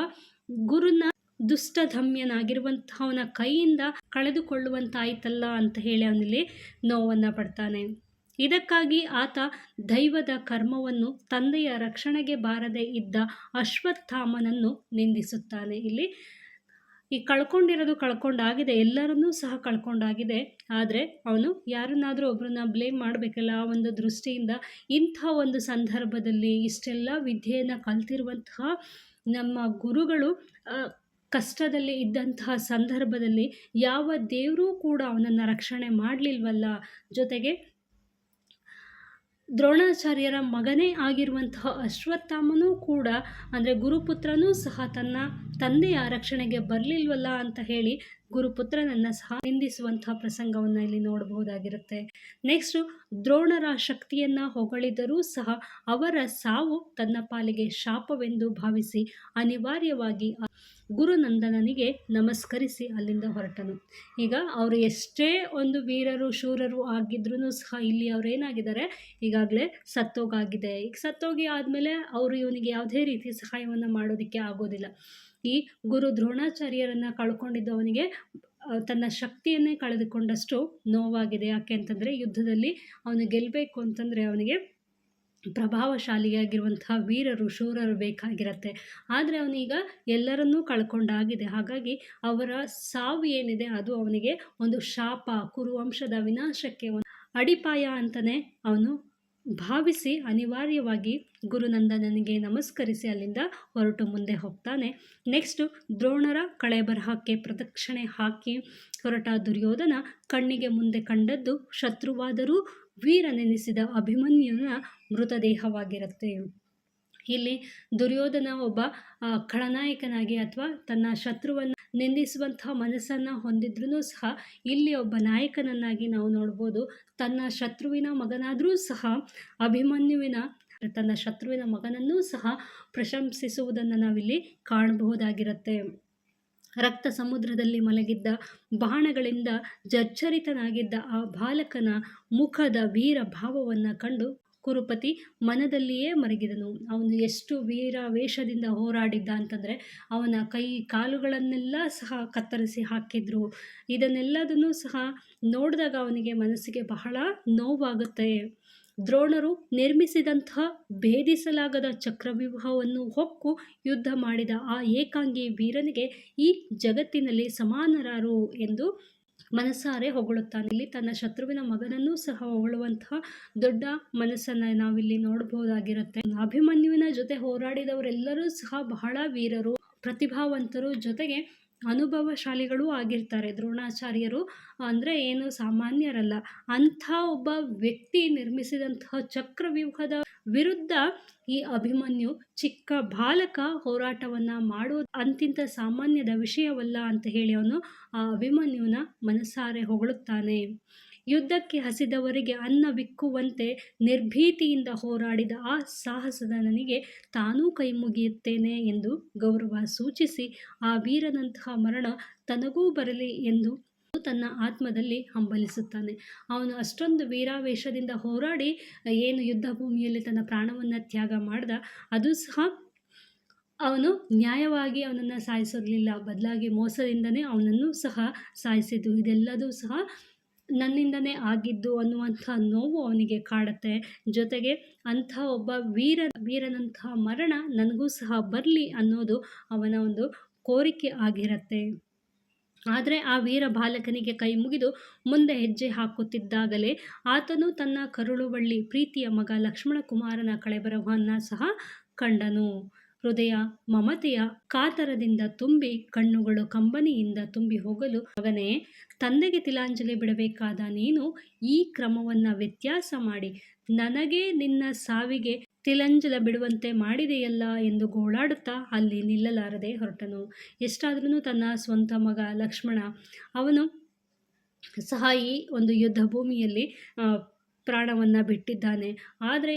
ಗುರುನ ದುಷ್ಟಧಮ್ಯನಾಗಿರುವಂಥವನ ಕೈಯಿಂದ ಕಳೆದುಕೊಳ್ಳುವಂತಾಯ್ತಲ್ಲ ಅಂತ ಹೇಳಿ ಅವನಲ್ಲಿ ನೋವನ್ನು ಪಡ್ತಾನೆ. ಇದಕ್ಕಾಗಿ ಆತ ದೈವದ ಕರ್ಮವನ್ನು ತಂದೆಯ ರಕ್ಷಣೆಗೆ ಬಾರದೆ ಇದ್ದ ಅಶ್ವತ್ಥಾಮನನ್ನು ನಿಂದಿಸುತ್ತಾನೆ. ಇಲ್ಲಿ ಈ ಕಳ್ಕೊಂಡಿರೋದು ಕಳ್ಕೊಂಡಾಗಿದೆ, ಎಲ್ಲರನ್ನೂ ಸಹ ಕಳ್ಕೊಂಡಾಗಿದೆ. ಆದರೆ ಅವನು ಯಾರನ್ನಾದರೂ ಒಬ್ಬರನ್ನ ಬ್ಲೇಮ್ ಮಾಡಬೇಕಲ್ಲ, ಆ ಒಂದು ದೃಷ್ಟಿಯಿಂದ ಇಂಥ ಒಂದು ಸಂದರ್ಭದಲ್ಲಿ ಇಷ್ಟೆಲ್ಲ ವಿದ್ಯೆಯನ್ನು ಕಲ್ತಿರುವಂತಹ ನಮ್ಮ ಗುರುಗಳು ಕಷ್ಟದಲ್ಲಿ ಇದ್ದಂತಹ ಸಂದರ್ಭದಲ್ಲಿ ಯಾವ ದೇವರೂ ಕೂಡ ಅವನನ್ನು ರಕ್ಷಣೆ ಮಾಡಲಿಲ್ವಲ್ಲ. ಜೊತೆಗೆ ದ್ರೋಣಾಚಾರ್ಯರ ಮಗನೇ ಆಗಿರುವಂತಹ ಅಶ್ವತ್ಥಾಮನೂ ಕೂಡ ಅಂದರೆ ಗುರುಪುತ್ರನೂ ಸಹ ತನ್ನ ತಂದೆಯ ರಕ್ಷಣೆಗೆ ಬರಲಿಲ್ವಲ್ಲ ಅಂತ ಹೇಳಿ ಗುರುಪುತ್ರನನ್ನು ಸಹ ನಿಂದಿಸುವಂತಹ ಪ್ರಸಂಗವನ್ನು ಇಲ್ಲಿ ನೋಡಬಹುದಾಗಿರುತ್ತೆ. ನೆಕ್ಸ್ಟ್ ದ್ರೋಣರ ಶಕ್ತಿಯನ್ನು ಹೊಗಳಿದರೂ ಸಹ ಅವರ ಸಾವು ತನ್ನ ಪಾಲಿಗೆ ಶಾಪವೆಂದು ಭಾವಿಸಿ ಅನಿವಾರ್ಯವಾಗಿ ಗುರುನಂದನನಿಗೆ ನಮಸ್ಕರಿಸಿ ಅಲ್ಲಿಂದ ಹೊರಟನು. ಈಗ ಅವರು ಎಷ್ಟೇ ಒಂದು ವೀರರು, ಶೂರರು ಆಗಿದ್ರೂ ಸಹ ಇಲ್ಲಿ ಅವ್ರು ಏನಾಗಿದ್ದಾರೆ? ಈಗಾಗಲೇ ಸತ್ತೋಗಾಗಿದೆ. ಈಗ ಸತ್ತೋಗಿ ಆದಮೇಲೆ ಅವರು ಇವನಿಗೆ ಯಾವುದೇ ರೀತಿ ಸಹಾಯವನ್ನು ಮಾಡೋದಕ್ಕೆ ಆಗೋದಿಲ್ಲ. ಈ ಗುರು ದ್ರೋಣಾಚಾರ್ಯರನ್ನು ಕಳ್ಕೊಂಡಿದ್ದವನಿಗೆ ಅವನಿಗೆ ತನ್ನ ಶಕ್ತಿಯನ್ನೇ ಕಳೆದುಕೊಂಡಷ್ಟು ನೋವಾಗಿದೆ. ಯಾಕೆ ಅಂತಂದರೆ ಯುದ್ಧದಲ್ಲಿ ಅವನು ಗೆಲ್ಲಬೇಕು ಅಂತಂದರೆ ಅವನಿಗೆ ಪ್ರಭಾವಶಾಲಿಯಾಗಿರುವಂತಹ ವೀರರು, ಶೂರರು ಬೇಕಾಗಿರತ್ತೆ. ಆದರೆ ಅವನೀಗ ಎಲ್ಲರನ್ನೂ ಕಳ್ಕೊಂಡಾಗಿದೆ. ಹಾಗಾಗಿ ಅವರ ಸಾವು ಏನಿದೆ ಅದು ಅವನಿಗೆ ಒಂದು ಶಾಪ, ಕುರುವಂಶದ ವಿನಾಶಕ್ಕೆ ಒಂದು ಅಡಿಪಾಯ ಅಂತಲೇ ಅವನು ಭಾವಿಸಿ ಅನಿವಾರ್ಯವಾಗಿ ಗುರುನಂದನನಿಗೆ ನಮಸ್ಕರಿಸಿ ಅಲ್ಲಿಂದ ಹೊರಟು ಮುಂದೆ ಹೋಗ್ತಾನೆ. ನೆಕ್ಸ್ಟು ದ್ರೋಣರ ಕಳೆಬರಹಕ್ಕೆ ಪ್ರದಕ್ಷಿಣೆ ಹಾಕಿ ಹೊರಟ ದುರ್ಯೋಧನ ಕಣ್ಣಿಗೆ ಮುಂದೆ ಕಂಡದ್ದು ಶತ್ರುವಾದರೂ ವೀರನೆನಿಸಿದ ಅಭಿಮನ್ಯುನ ಮೃತದೇಹವಾಗಿರುತ್ತೆ. ಇಲ್ಲಿ ದುರ್ಯೋಧನ ಒಬ್ಬ ಖಳನಾಯಕನಾಗಿ ಅಥವಾ ತನ್ನ ಶತ್ರುವನ್ನು ನಿಂದಿಸುವಂತಹ ಮನಸ್ಸನ್ನು ಹೊಂದಿದ್ರೂ ಸಹ ಇಲ್ಲಿ ಒಬ್ಬ ನಾಯಕನನ್ನಾಗಿ ನಾವು ನೋಡ್ಬೋದು. ತನ್ನ ಶತ್ರುವಿನ ಮಗನಾದರೂ ಸಹ, ಅಭಿಮನ್ಯುವಿನ, ತನ್ನ ಶತ್ರುವಿನ ಮಗನನ್ನೂ ಸಹ ಪ್ರಶಂಸಿಸುವುದನ್ನು ನಾವಿಲ್ಲಿ ಕಾಣಬಹುದಾಗಿರುತ್ತೆ. ರಕ್ತ ಸಮುದ್ರದಲ್ಲಿ ಮಲಗಿದ್ದ, ಬಾಣಗಳಿಂದ ಜರ್ಜರಿತನಾಗಿದ್ದ ಆ ಬಾಲಕನ ಮುಖದ ವೀರ ಭಾವವನ್ನು ಕಂಡು ಕುರುಪತಿ ಮನದಲ್ಲಿಯೇ ಮರಗಿದನು. ಅವನು ಎಷ್ಟು ವೀರ ವೇಷದಿಂದ ಹೋರಾಡಿದ್ದ ಅಂತಂದರೆ ಅವನ ಕೈ ಕಾಲುಗಳನ್ನೆಲ್ಲ ಸಹ ಕತ್ತರಿಸಿ ಹಾಕಿದ್ರು. ಇದನ್ನೆಲ್ಲದನ್ನು ಸಹ ನೋಡಿದಾಗ ಅವನಿಗೆ ಮನಸ್ಸಿಗೆ ಬಹಳ ನೋವಾಗುತ್ತೆ. ದ್ರೋಣರು ನಿರ್ಮಿಸಿದಂತಹ ಭೇದಿಸಲಾಗದ ಚಕ್ರವ್ಯೂಹವನ್ನು ಹೊಕ್ಕು ಯುದ್ಧ ಮಾಡಿದ ಆ ಏಕಾಂಗಿ ವೀರನಿಗೆ ಈ ಜಗತ್ತಿನಲ್ಲಿ ಸಮಾನರಾರು ಎಂದು ಮನಸಾರೆ ಹೊಗಳುತ್ತಾನೆ. ಇಲ್ಲಿ ತನ್ನ ಶತ್ರುವಿನ ಮಗನನ್ನೂ ಸಹ ಹೊಗಳುವಂತಹ ದೊಡ್ಡ ಮನಸ್ಸನ್ನು ನಾವಿಲ್ಲಿ ನೋಡಬಹುದಾಗಿರುತ್ತೆ. ಅಭಿಮನ್ಯುವಿನ ಜೊತೆ ಹೋರಾಡಿದವರೆಲ್ಲರೂ ಸಹ ಬಹಳ ವೀರರು, ಪ್ರತಿಭಾವಂತರು ಜೊತೆಗೆ ಅನುಭವಶಾಲಿಗಳು ಆಗಿರ್ತಾರೆ. ದ್ರೋಣಾಚಾರ್ಯರು ಅಂದರೆ ಏನು ಸಾಮಾನ್ಯರಲ್ಲ. ಅಂಥ ಒಬ್ಬ ವ್ಯಕ್ತಿ ನಿರ್ಮಿಸಿದಂತಹ ಚಕ್ರವ್ಯೂಹದ ವಿರುದ್ಧ ಈ ಅಭಿಮನ್ಯು ಚಿಕ್ಕ ಬಾಲಕ ಹೋರಾಟವನ್ನು ಮಾಡುವ ಅಂತಿಂತ ಸಾಮಾನ್ಯದ ವಿಷಯವಲ್ಲ ಅಂತ ಹೇಳಿ ಅವನು ಆ ಅಭಿಮನ್ಯುವಿನ ಮನಸಾರೆ ಹೊಗಳುತ್ತಾನೆ. ಯುದ್ಧಕ್ಕೆ ಹಸಿದವರಿಗೆ ಅನ್ನ ಬಿಕ್ಕುವಂತೆ ನಿರ್ಭೀತಿಯಿಂದ ಹೋರಾಡಿದ ಆ ಸಾಹಸದ ನನಗೆ ತಾನೂ ಕೈ ಮುಗಿಯುತ್ತೇನೆ ಎಂದು ಗೌರವ ಸೂಚಿಸಿ ಆ ವೀರನಂತಹ ಮರಣ ತನಗೂ ಬರಲಿ ಎಂದು ತನ್ನ ಆತ್ಮದಲ್ಲಿ ಹಂಬಲಿಸುತ್ತಾನೆ. ಅವನು ಅಷ್ಟೊಂದು ವೀರಾವೇಶದಿಂದ ಹೋರಾಡಿ, ಏನು ಯುದ್ಧ ಭೂಮಿಯಲ್ಲಿ ತನ್ನ ಪ್ರಾಣವನ್ನು ತ್ಯಾಗ ಮಾಡ್ದ, ಅದು ಸಹ ಅವನು ನ್ಯಾಯವಾಗಿ ಅವನನ್ನು ಸಾಯಿಸಿರಲಿಲ್ಲ. ಬದಲಾಗಿ ಮೋಸದಿಂದನೇ ಅವನನ್ನು ಸಹ ಸಾಯಿಸಿದ್ದು. ಇದೆಲ್ಲದೂ ಸಹ ನನ್ನಿಂದನೇ ಆಗಿದ್ದು ಅನ್ನುವಂಥ ನೋವು ಅವನಿಗೆ ಕಾಡುತ್ತೆ. ಜೊತೆಗೆ ಅಂಥ ಒಬ್ಬ ವೀರ ವೀರನಂತಹ ಮರಣ ನನಗೂ ಸಹ ಬರಲಿ ಅನ್ನೋದು ಅವನ ಒಂದು ಕೋರಿಕೆ ಆಗಿರುತ್ತೆ. ಆದರೆ ಆ ವೀರ ಬಾಲಕನಿಗೆ ಕೈ ಮುಗಿದು ಮುಂದೆ ಹೆಜ್ಜೆ ಹಾಕುತ್ತಿದ್ದಾಗಲೇ ಆತನು ತನ್ನ ಕರುಳುವಳ್ಳಿ ಪ್ರೀತಿಯ ಮಗ ಲಕ್ಷ್ಮಣ ಕುಮಾರನ ಕಳೆಬರವನ್ನು ಸಹ ಕಂಡನು. ಹೃದಯ ಮಮತೆಯ ಕಾತರದಿಂದ ತುಂಬಿ ಕಣ್ಣುಗಳು ಕಂಬನಿಯಿಂದ ತುಂಬಿ ಹೋಗಲು ಮಗನೇ, ತಂದೆಗೆ ತಿಲಾಂಜಲಿ ಬಿಡಬೇಕಾದ ನೀನು ಈ ಕ್ರಮವನ್ನು ವ್ಯತ್ಯಾಸ ಮಾಡಿ. ನನಗೆ ನಿನ್ನ ಸಾವಿಗೆ ತಿಲಂಜಲ ಬಿಡುವಂತೆ ಮಾಡಿದೆಯಲ್ಲ ಎಂದು ಗೋಳಾಡುತ್ತಾ ಅಲ್ಲಿ ನಿಲ್ಲಲಾರದೆ ಹೊರಟನು. ಎಷ್ಟಾದರೂ ತನ್ನ ಸ್ವಂತ ಮಗ ಲಕ್ಷ್ಮಣ, ಅವನು ಸಹ ಈ ಒಂದು ಯುದ್ಧ ಭೂಮಿಯಲ್ಲಿ ಪ್ರಾಣವನ್ನು ಬಿಟ್ಟಿದ್ದಾನೆ. ಆದರೆ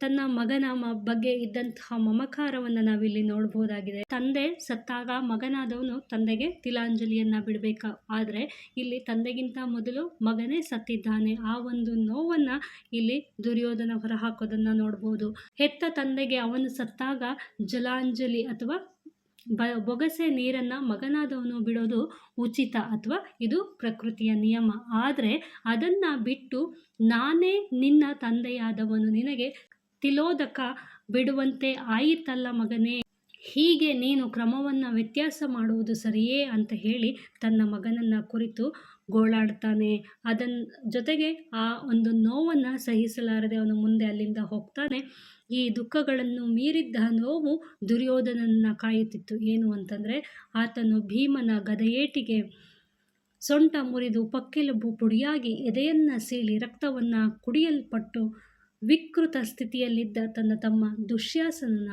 ತನ್ನ ಮಗನ ಬಗ್ಗೆ ಇದ್ದಂತಹ ಮಮಕಾರವನ್ನು ನಾವಿಲ್ಲಿ ನೋಡ್ಬೋದಾಗಿದೆ. ತಂದೆ ಸತ್ತಾಗ ಮಗನಾದವನು ತಂದೆಗೆ ತಿಲಾಂಜಲಿಯನ್ನು ಬಿಡಬೇಕು? ಆದರೆ, ಇಲ್ಲಿ ತಂದೆಗಿಂತ ಮೊದಲು ಮಗನೇ ಸತ್ತಿದ್ದಾನೆ. ಆ ಒಂದು ನೋವನ್ನು ಇಲ್ಲಿ ದುರ್ಯೋಧನ ಹೊರಹಾಕೋದನ್ನು ನೋಡ್ಬೋದು. ಹೆತ್ತ ತಂದೆಗೆ ಅವನು ಸತ್ತಾಗ ಜಲಾಂಜಲಿ ಅಥವಾ ಬ, ಬೊಗಸೆ ನೀರನ್ನು ಮಗನಾದವನು ಬಿಡೋದು ಉಚಿತ ಅಥವಾ ಇದು ಪ್ರಕೃತಿಯ ನಿಯಮ. ಆದರೆ ಅದನ್ನು ಬಿಟ್ಟು ನಾನೇ ನಿನ್ನ ತಂದೆಯಾದವನು. ನಿನಗೆ ತಿಲೋದಕ ಬಿಡುವಂತೆ ಆಯಿತಲ್ಲ ಮಗನೇ. ಹೀಗೆ ನೀನು ಕ್ರಮವನ್ನು ವ್ಯತ್ಯಾಸ ಮಾಡುವುದು ಸರಿಯೇ ಅಂತ ಹೇಳಿ ತನ್ನ ಮಗನನ್ನು ಕುರಿತು ಗೋಳಾಡ್ತಾನೆ. ಅದನ್ನ ಜೊತೆಗೆ ಆ ಒಂದು ನೋವನ್ನು ಸಹಿಸಲಾರದೆ ಅವನು ಮುಂದೆ ಅಲ್ಲಿಂದ ಹೋಗ್ತಾನೆ. ಈ ದುಃಖಗಳನ್ನು ಮೀರಿದ್ದ ನೋವು ದುರ್ಯೋಧನನ್ನ ಕಾಯುತ್ತಿತ್ತು. ಏನು ಅಂತಂದರೆ, ಆತನು ಭೀಮನ ಗದೆಯೇಟಿಗೆ ಸೊಂಟ ಮುರಿದು ಪಕ್ಕೆಲುಬು ಪುಡಿಯಾಗಿ ಎದೆಯನ್ನು ಸೀಳಿ ರಕ್ತವನ್ನು ಕುಡಿಯಲ್ಪಟ್ಟು ವಿಕೃತ ಸ್ಥಿತಿಯಲ್ಲಿದ್ದ ತನ್ನ ತಮ್ಮ ದುಶ್ಯಾಸನ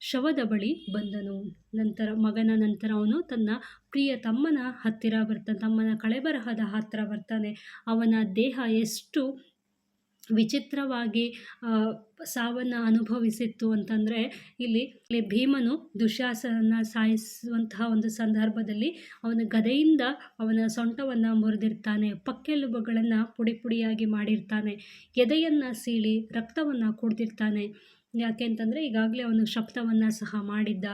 ಶವದ ಬಳಿ ಬಂದನು. ನಂತರ ಮಗನ ನಂತರ ಅವನು ತನ್ನ ಪ್ರಿಯ ತಮ್ಮನ ಹತ್ತಿರ ಬರ್ತಾನೆ, ತಮ್ಮನ ಕಳೆಬರಹದ ಹತ್ತಿರ ಬರ್ತಾನೆ. ಅವನ ದೇಹ ಎಷ್ಟು ವಿಚಿತ್ರವಾಗಿ ಸಾವನ್ನು ಅನುಭವಿಸಿತ್ತು ಅಂತಂದರೆ, ಇಲ್ಲಿ ಭೀಮನು ದುಶ್ಯಾಸನ ಸಾಯಿಸುವಂತಹ ಒಂದು ಸಂದರ್ಭದಲ್ಲಿ ಅವನ ಗದೆಯಿಂದ ಅವನ ಸೊಂಟವನ್ನು ಮುರಿದಿರ್ತಾನೆ ಪಕ್ಕೆಲುಬುಗಳನ್ನು ಪುಡಿ ಪುಡಿಯಾಗಿ ಮಾಡಿರ್ತಾನೆ, ಎದೆಯನ್ನು ಸೀಳಿ ರಕ್ತವನ್ನು ಕುಡ್ದಿರ್ತಾನೆ ಯಾಕೆ ಅಂತಂದರೆ, ಈಗಾಗಲೇ ಅವನು ಶಬ್ದವನ್ನು ಸಹ ಮಾಡಿದ್ದ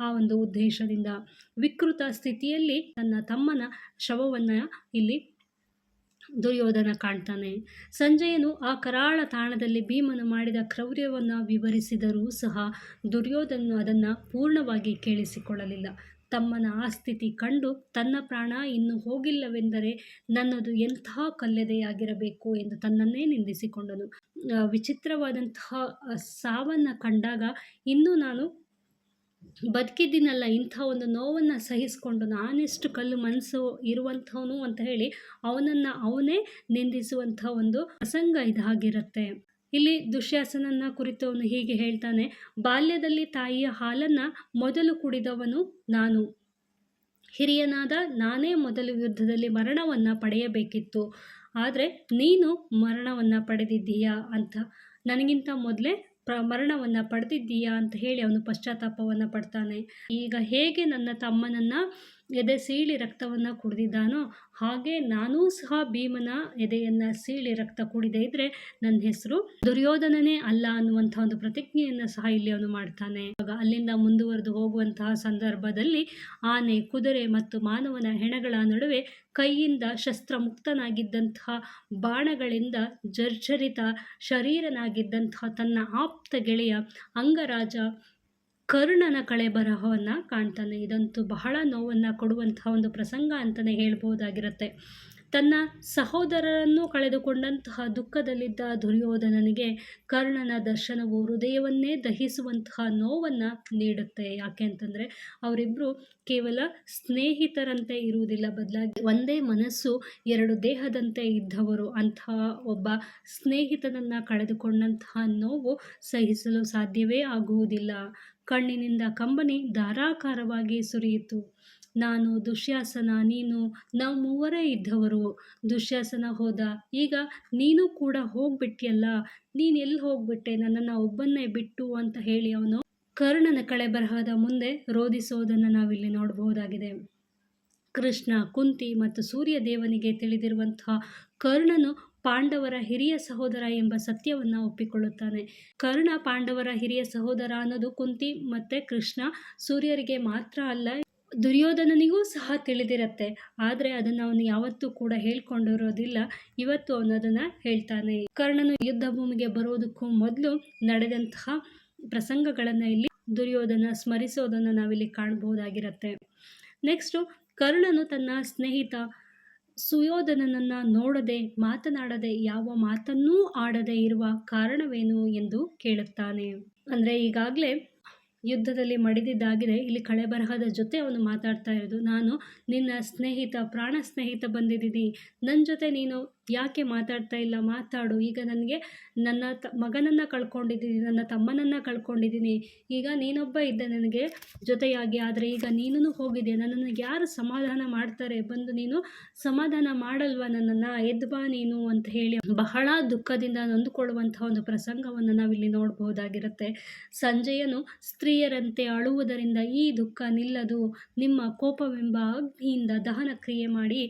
ಆ ಒಂದು ಉದ್ದೇಶದಿಂದ. ವಿಕೃತ ಸ್ಥಿತಿಯಲ್ಲಿ ತನ್ನ ತಮ್ಮನ ಶವವನ್ನು ಇಲ್ಲಿ ದುರ್ಯೋಧನ ಕಾಣ್ತಾನೆ. ಸಂಜಯನು ಆ ಕರಾಳ ತಾಣದಲ್ಲಿ ಭೀಮನು ಮಾಡಿದ ಕ್ರೌರ್ಯವನ್ನು ವಿವರಿಸಿದರೂ ಸಹ ದುರ್ಯೋಧನನು ಅದನ್ನು ಪೂರ್ಣವಾಗಿ ಕೇಳಿಸಿಕೊಳ್ಳಲಿಲ್ಲ. ತಮ್ಮನ ಆ ಸ್ಥಿತಿ ಕಂಡು ತನ್ನ ಪ್ರಾಣ ಇನ್ನು ಹೋಗಿಲ್ಲವೆಂದರೆ ನನ್ನದು ಎಂಥ ಕಲ್ಲೆದೆಯಾಗಿರಬೇಕು ಎಂದು ತನ್ನನ್ನೇ ನಿಂದಿಸಿಕೊಂಡನು. ವಿಚಿತ್ರವಾದಂತಹ ಸಾವನ್ನು ಕಂಡಾಗ ಇನ್ನೂ ನಾನು ಬದುಕಿದ್ದೀನಲ್ಲ, ಇಂಥ ಒಂದು ನೋವನ್ನು ಸಹಿಸಿಕೊಂಡು ನಾನೆಷ್ಟು ಕಲ್ಲು ಮನಸ್ಸು ಇರುವಂಥವನು ಅಂತ ಹೇಳಿ ಅವನನ್ನು ಅವನೇ ನಿಂದಿಸುವಂಥ ಒಂದು ಪ್ರಸಂಗ ಇದಾಗಿರುತ್ತೆ. ಇಲ್ಲಿ ದುಶ್ಯಾಸನನ್ನ ಕುರಿತು ಅವನು ಹೀಗೆ ಹೇಳ್ತಾನೆ, ಬಾಲ್ಯದಲ್ಲಿ ತಾಯಿಯ ಹಾಲನ್ನು ಮೊದಲು ಕುಡಿದವನು ನಾನು. ಹಿರಿಯನಾದ ನಾನೇ ಮೊದಲು ಯುದ್ಧದಲ್ಲಿ ಮರಣವನ್ನು ಪಡೆಯಬೇಕಿತ್ತು. ಆದರೆ ನೀನು ಮರಣವನ್ನು ಪಡೆದಿದ್ದೀಯಾ? ಅಂತ. ನನಗಿಂತ ಮೊದಲೇ ಪ್ರ ಮರಣವನ್ನು ಪಡೆದಿದ್ದೀಯಾ ಅಂತ ಹೇಳಿ ಅವನು ಪಶ್ಚಾತ್ತಾಪವನ್ನು ಪಡ್ತಾನೆ. ಈಗ ಹೇಗೆ ನನ್ನ ತಮ್ಮನನ್ನು ಎದೆ ಸೀಳಿ ರಕ್ತವನ್ನು ಕುಡಿದಿದ್ದಾನೋ, ಹಾಗೆ ನಾನೂ ಸಹ ಭೀಮನ ಎದೆಯನ್ನು ಸೀಳಿ ರಕ್ತ ಕುಡಿದೇ ಇದ್ರೆ ನನ್ನ ಹೆಸರು ದುರ್ಯೋಧನನೇ ಅಲ್ಲ ಅನ್ನುವಂಥ ಒಂದು ಪ್ರತಿಜ್ಞೆಯನ್ನು ಸಹ ಇಲ್ಲಿ ಅವನು ಮಾಡ್ತಾನೆ. ಆಗ ಅಲ್ಲಿಂದ ಮುಂದುವರೆದು ಹೋಗುವಂತಹ ಸಂದರ್ಭದಲ್ಲಿ ಆನೆ, ಕುದುರೆ ಮತ್ತು ಮಾನವನ ಹೆಣಗಳ ನಡುವೆ ಕೈಯಿಂದ ಶಸ್ತ್ರ ಮುಕ್ತನಾಗಿದ್ದಂತಹ ಬಾಣಗಳಿಂದ ಜರ್ಜರಿತ ಶರೀರನಾಗಿದ್ದಂತಹ ತನ್ನ ಆಪ್ತ ಗೆಳೆಯ ಅಂಗರಾಜ ಕರ್ಣನ ಕಳೆ ಬರಹವನ್ನು ಕಾಣ್ತಾನೆ. ಇದಂತೂ ಬಹಳ ನೋವನ್ನು ಕೊಡುವಂತಹ ಒಂದು ಪ್ರಸಂಗ ಅಂತಲೇ ಹೇಳ್ಬೋದಾಗಿರುತ್ತೆ. ತನ್ನ ಸಹೋದರರನ್ನು ಕಳೆದುಕೊಂಡಂತಹ ದುಃಖದಲ್ಲಿದ್ದ ದುರ್ಯೋಧನನಿಗೆ ಕರ್ಣನ ದರ್ಶನವು ಹೃದಯವನ್ನೇ ದಹಿಸುವಂತಹ ನೋವನ್ನು ನೀಡುತ್ತೆ. ಯಾಕೆ ಅಂತಂದರೆ ಅವರಿಬ್ಬರು ಕೇವಲ ಸ್ನೇಹಿತರಂತೆ ಇರುವುದಿಲ್ಲ. ಬದಲಾಗಿ ಒಂದೇ ಮನಸ್ಸು, ಎರಡು ದೇಹದಂತೆ ಇದ್ದವರು. ಅಂತಹ ಒಬ್ಬ ಸ್ನೇಹಿತನನ್ನು ಕಳೆದುಕೊಂಡಂತಹ ನೋವು ಸಹಿಸಲು ಸಾಧ್ಯವೇ ಆಗುವುದಿಲ್ಲ. ಕಣ್ಣಿನಿಂದ ಕಂಬನಿ ಧಾರಾಕಾರವಾಗಿ ಸುರಿಯಿತು. ನಾನು ದುಶ್ಯಾಸನ, ನೀನು ನಾವು ಮೂವರೇ ಇದ್ದವರು. ದುಶ್ಯಾಸನ ಹೋದ, ಈಗ ನೀನು ಕೂಡ ಹೋಗ್ಬಿಟ್ಟಿಯಲ್ಲ ನೀನು ಎಲ್ಲಿ ಹೋಗ್ಬಿಟ್ಟೆ, ನನ್ನನ್ನು ಒಬ್ಬನ್ನೇ ಬಿಟ್ಟು ಅಂತ ಹೇಳಿ ಅವನು ಕರ್ಣನ ಕಳೆ ಬರಹದ ಮುಂದೆ ರೋಧಿಸೋದನ್ನು ನಾವಿಲ್ಲಿ ನೋಡಬಹುದಾಗಿದೆ. ಕೃಷ್ಣ, ಕುಂತಿ ಮತ್ತು ಸೂರ್ಯದೇವನಿಗೆ ತಿಳಿದಿರುವಂತಹ ಕರ್ಣನು ಪಾಂಡವರ ಹಿರಿಯ ಸಹೋದರ ಎಂಬ ಸತ್ಯವನ್ನು ಒಪ್ಪಿಕೊಳ್ಳುತ್ತಾನೆ. ಕರ್ಣ ಪಾಂಡವರ ಹಿರಿಯ ಸಹೋದರ ಅನ್ನೋದು ಕುಂತಿ ಮತ್ತು ಕೃಷ್ಣ ಸೂರ್ಯರಿಗೆ ಮಾತ್ರ ಅಲ್ಲ, ದುರ್ಯೋಧನನಿಗೂ ಸಹ ತಿಳಿದಿರತ್ತೆ. ಆದರೆ ಅದನ್ನು ಅವನು ಯಾವತ್ತೂ ಕೂಡ ಹೇಳ್ಕೊಂಡಿರೋದಿಲ್ಲ. ಇವತ್ತು ಅವನು ಅದನ್ನು ಹೇಳ್ತಾನೆ. ಕರ್ಣನು ಯುದ್ಧ ಭೂಮಿಗೆ ಬರೋದಕ್ಕೂ ಮೊದಲು ನಡೆದಂತಹ ಪ್ರಸಂಗಗಳನ್ನು ಇಲ್ಲಿ ದುರ್ಯೋಧನ ಸ್ಮರಿಸೋದನ್ನು ನಾವಿಲ್ಲಿ ಕಾಣಬಹುದಾಗಿರುತ್ತೆ. ನೆಕ್ಸ್ಟು ಕರ್ಣನು ತನ್ನ ಸ್ನೇಹಿತ ಸುಯೋಧನನನ್ನು ನೋಡದೆ, ಮಾತನಾಡದೆ, ಯಾವ ಮಾತನ್ನೂ ಆಡದೆ ಇರುವ ಕಾರಣವೇನು ಎಂದು ಕೇಳುತ್ತಾನೆ. ಅಂದರೆ ಈಗಾಗಲೇ ಯುದ್ಧದಲ್ಲಿ ಮಡಿದಿದ್ದಾಗಿದೆ. ಇಲ್ಲಿ ಕಳೆ ಬರಹದ ಜೊತೆ ಅವನು ಮಾತಾಡ್ತಾ ಇರೋದು. ನಾನು ನಿನ್ನ ಸ್ನೇಹಿತ, ಪ್ರಾಣ ಸ್ನೇಹಿತ ಬಂದಿದ್ದೀನಿ. ನನ್ನ ಜೊತೆ ನೀನು ಯಾಕೆ ಮಾತಾಡ್ತಾ ಇಲ್ಲ? ಮಾತಾಡು. ಈಗ ನನಗೆ ನನ್ನ ತ, ಮಗನನ್ನು ಕಳ್ಕೊಂಡಿದ್ದೀನಿ, ನನ್ನ ತಮ್ಮನನ್ನು ಕಳ್ಕೊಂಡಿದ್ದೀನಿ. ಈಗ ನೀನೊಬ್ಬ ಇದ್ದ ನನಗೆ ಜೊತೆಯಾಗಿ, ಆದರೆ ಈಗ ನೀನು ಹೋಗಿದೆಯಾ? ನನ್ನನ್ನು ಯಾರು ಸಮಾಧಾನ ಮಾಡ್ತಾರೆ? ಬಂದು ನೀನು ಸಮಾಧಾನ ಮಾಡಲ್ವಾ ನನ್ನನ್ನು? ಎದ್ದು ನೀನು ಅಂತ ಹೇಳಿ ಬಹಳ ದುಃಖದಿಂದ ನೊಂದುಕೊಳ್ಳುವಂಥ ಒಂದು ಪ್ರಸಂಗವನ್ನು ನಾವಿಲ್ಲಿ ನೋಡಬಹುದಾಗಿರುತ್ತೆ. ಸಂಜೆಯನು ಸ್ತ್ರೀಯರಂತೆ ಅಳುವುದರಿಂದ ಈ ದುಃಖ ನಿಲ್ಲದು. ನಿಮ್ಮ ಕೋಪವೆಂಬ ಅಗ್ನಿಯಿಂದ ದಹನ ಕ್ರಿಯೆ ಮಾಡಿ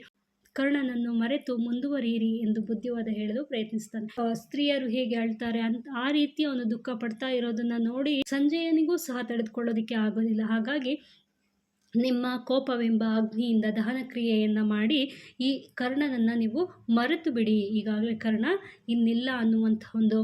ಕರ್ಣನನ್ನು ಮರೆತು ಮುಂದುವರಿಯಿರಿ ಎಂದು ಬುದ್ಧಿವಾದ ಹೇಳಲು ಪ್ರಯತ್ನಿಸ್ತಾನೆ ಸ್ತ್ರೀಯರು ಹೇಗೆ ಅಳ್ತಾರೆ ಅಂತ ಆ ರೀತಿ ಅವನು ದುಃಖ ಪಡ್ತಾ ಇರೋದನ್ನ ನೋಡಿ ಸಂಜಯನಿಗೂ ಸಹ ತಡೆದುಕೊಳ್ಳೋದಿಕ್ಕೆ ಆಗೋದಿಲ್ಲ. ಹಾಗಾಗಿ ನಿಮ್ಮ ಕೋಪವೆಂಬ ಅಗ್ನಿಯಿಂದ ದಹನ ಕ್ರಿಯೆಯನ್ನು ಮಾಡಿ ಈ ಕರ್ಣನನ್ನು ನೀವು ಮರೆತು ಬಿಡಿ. ಈಗಾಗಲೇ ಕರ್ಣ ಇನ್ನಿಲ್ಲ ಅನ್ನುವಂಥ ಒಂದು